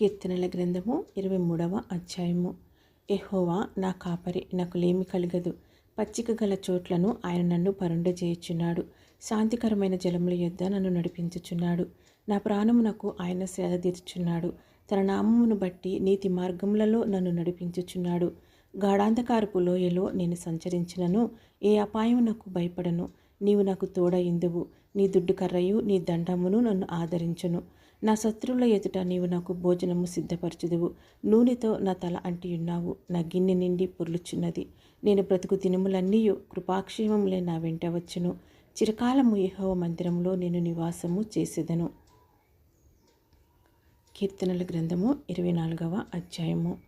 కీర్తనల గ్రంథము ఇరవై మూడవ అధ్యాయము. ఎహోవా నా కాపరి నాకు లేమి కలగదు. పచ్చిక గల చోట్లను ఆయన నన్ను పరుండజేయుచున్నాడు. శాంతికరమైన జలముల యొద్ద నన్ను నడిపించుచున్నాడు. నా ప్రాణమునకు ఆయన శ్రద్ధ తీర్చుచున్నాడు. తన నామమును బట్టి నీతి మార్గములలో నన్ను నడిపించుచున్నాడు. గాఢాంధకారపు లోయలో నేను సంచరించినను. ఏ అపాయమునకు భయపడను. నీవు నాకు తోడ ఇందువు నీ దుడ్డు కర్రయు నీ దండమును నన్ను ఆదరించును. నా శత్రువుల ఎదుట నీవు నాకు భోజనము సిద్ధపరచుదువు. నూనెతో నా తల అంటియున్నావు. నా గిన్నె నిండి పొర్లుచున్నది. నేను బ్రతుకు దినములన్నీయు కృపాక్షేమములే నా వెంట వచ్చును. చిరకాలము యహోవ మందిరంలో నేను నివాసము చేసేదను. కీర్తనల గ్రంథము ఇరవై నాలుగవ అధ్యాయము.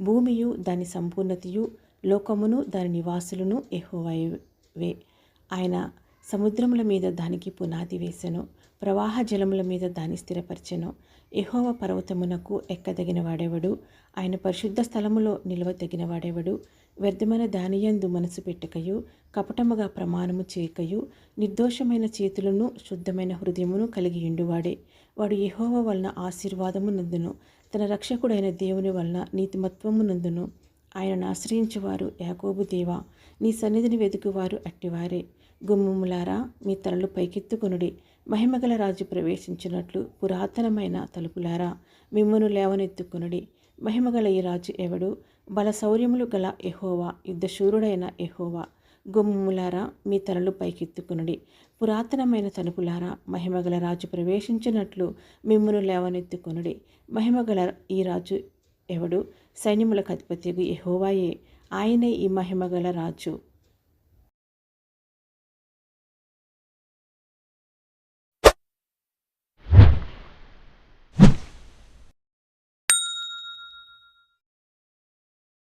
భూమియు దాని సంపూర్ణతయు లోకమును దాని నివాసులను ఎహోవైవే ఆయన సముద్రముల మీద దానికి పునాది వేసెను. ప్రవాహ జలముల మీద దాని స్థిరపరిచెను. ఎహోవ పర్వతమునకు ఎక్కదగిన వాడేవడు? ఆయన పరిశుద్ధ స్థలములో నిలవదగిన వాడేవడు? వ్యర్థమైన దానియందు మనసు పెట్టకయు కపటముగా ప్రమాణము చేయకయు నిర్దోషమైన చేతులను శుద్ధమైన హృదయమును కలిగి ఉండువాడే వాడు యెహోవా వలన ఆశీర్వాదము నందును. తన రక్షకుడైన దేవుని వలన నీతిమత్వము నందును. ఆయనను ఆశ్రయించువారు యాకోబు దేవా. నీ సన్నిధిని వెతుకువారు అట్టివారే. గుమ్మములారా మీ తలలు పైకెత్తుకొనుడి. మహిమగల రాజు ప్రవేశించినట్లు పురాతనమైన తలుపులారా మిమ్మును లేవనెత్తుకొనుడి. మహిమగల ఈ రాజు ఎవడు? బల శౌర్యములు గల ఎహోవా యుద్ధశూరుడైన ఎహోవా గుమ్మములారా మీ తలలు పైకెత్తుకునుడి. పురాతనమైన తలుపులారా మహిమగల రాజు ప్రవేశించినట్లు మిమ్మును లేవనెత్తుకొనుడి. మహిమగల ఈ రాజు ఎవడు? సైన్యములకు అధిపతిగు ఎహోవాయే ఆయనే ఈ మహిమగల రాజు.